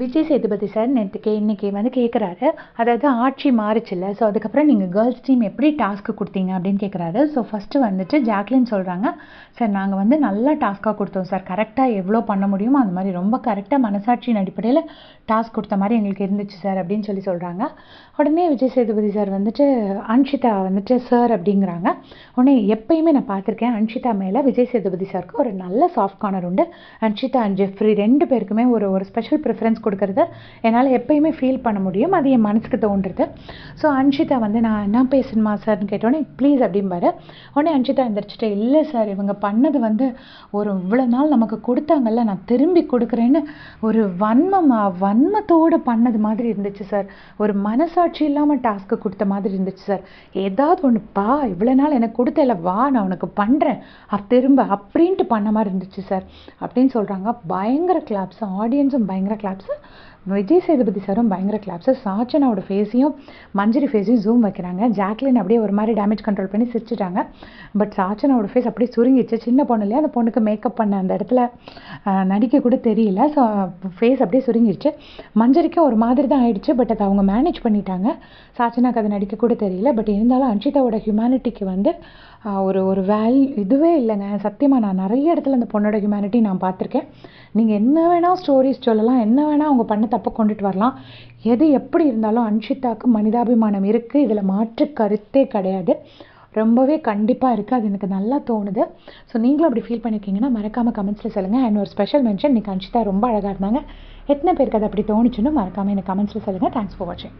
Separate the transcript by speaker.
Speaker 1: Vijay Sethupathi sir நேற்றுக்கு இன்றைக்கி வந்து கேட்குறாரு அதாவது ஆட்சி மாறுச்சுல்ல ஸோ அதுக்கப்புறம் நீங்கள் கேர்ள்ஸ் டீம் எப்படி டாஸ்க்கு கொடுத்தீங்க அப்படின்னு கேட்குறாரு ஸோ ஃபஸ்ட்டு வந்துட்டு ஜாக்லின் சொல்கிறாங்க சார் நாங்கள் வந்து நல்லா டாஸ்க்காக கொடுத்தோம் சார். கரெக்டாக எவ்வளோ பண்ண முடியுமோ அந்த மாதிரி ரொம்ப கரெக்டாக மனசாட்சியின் அடிப்படையில் டாஸ்க் கொடுத்த மாதிரி எங்களுக்கு இருந்துச்சு சார் அப்படின்னு சொல்லி சொல்கிறாங்க உடனே விஜய் சேதுபதி சார் வந்துட்டு அன்ஷிதா வந்துட்டு சார் அப்படிங்கிறாங்க. உடனே எப்பயுமே நான் பார்த்துருக்கேன் அன்ஷிதா மேலே விஜய் சேதுபதி சாருக்கு ஒரு நல்ல சாஃப்ட் கார்னர் உண்டு. அன்ஷிதா அண்ட் ஜெஃப்ரி ரெண்டு பேருக்குமே ஒரு ஒரு ஸ்பெஷல் ப்ரிஃபரன்ஸ் கொடுக்குறது. என்னால் எப்பயுமே ஃபீல் பண்ண முடியும். அது என் மனசுக்கு தோன்றுறது. ஸோ அன்ஷிதா வந்து நான் என்ன பேசணுமா சார்னு கேட்டோடனே ப்ளீஸ் அப்படிம்பாரு உடனே அன்ஷிதா எந்திரிச்சிட்டு இல்லை சார் இவங்க பண்ணது வந்து ஒரு இவ்வளோ நாள் நமக்கு கொடுத்தாங்கல்ல நான் திரும்பி கொடுக்குறேன்னு ஒரு வன்மமா வன்மத்தோடு பண்ணது மாதிரி இருந்துச்சு சார் ஒரு மனசாட்சி இல்லாமல் டாஸ்க்கு கொடுத்த மாதிரி இருந்துச்சு சார் ஏதாவது ஒன்று பா இவ்வளோ நாள் எனக்கு கொடுத்தல வா நான் உனக்கு பண்ணுறேன் அப் திரும்ப அப்படின்ட்டு பண்ண மாதிரி இருந்துச்சு சார் அப்படின்னு சொல்கிறாங்க பயங்கர கிளாப்ஸ் ஆடியன்ஸும் பயங்கர கிளாப்ஸு விஜய் சேதுபதி சாரும் பயங்கர கிளாப்ஸு சாச்சனாவோட ஃபேஸையும் மஞ்சரி ஃபேஸையும் ஜூம் வைக்கிறாங்க. ஜாக்லின் அப்படியே ஒரு மாதிரி டேமேஜ் கண்ட்ரோல் பண்ணி சிரிச்சிட்டாங்க. பட் சாச்சனாவோட ஃபேஸ் அப்படியே சுருங்கிச்சு சின்ன பொண்ணு இல்லையா? அந்த பொண்ணுக்கு மேக்கப் பண்ண அந்த இடத்துல நடிக்க கூட தெரியல. ஸோ ஃபேஸ் அப்படியே சுருங்கிடுச்சு. மஞ்சரிக்கும் ஒரு மாதிரி தான் ஆயிடுச்சு. பட் அதை அவங்க மேனேஜ் பண்ணிட்டாங்க. சாச்சனாக்கு அதை நடிக்க கூட தெரியல. பட் இருந்தாலும் அன்ஷிதாவோட ஹியூமனிட்டிக்கு வந்து ஒரு ஒரு வேல் இதுவே இல்லைங்க. சத்தியமாக நான் நிறைய இடத்துல அந்த பொண்ணோட ஹியூமனிட்டி நான் பார்த்துருக்கேன். நீங்கள் என்ன வேணால் ஸ்டோரிஸ் சொல்லலாம் என்ன வேணால் அவங்க பண்ண தப்பை கொண்டுட்டு வரலாம். எது எப்படி இருந்தாலும் அன்ஷிதாவுக்கு மனிதாபிமானம் இருக்குது இதில் மாற்று கருத்தே கிடையாது. ரொம்பவே கண்டிப்பாக இருக்குது அது எனக்கு நல்லா தோணுது. ஸோ நீங்களும் அப்படி ஃபீல் பண்ணியிருக்கீங்கன்னா மறக்காமல் கமெண்ட்ஸில் சொல்லுங்கள் அண்ட் ஒரு ஸ்பெஷல் மென்ஷன் இன்றைக்கி அன்ஷிதா ரொம்ப அழகாக இருந்தாங்க. எத்தனை பேருக்கு அது அப்படி தோணுச்சுன்னு மறக்காமல் எனக்கு கமெண்ட்ஸில் சொல்லுங்கள் தேங்க்ஸ் ஃபார் வாட்சிங்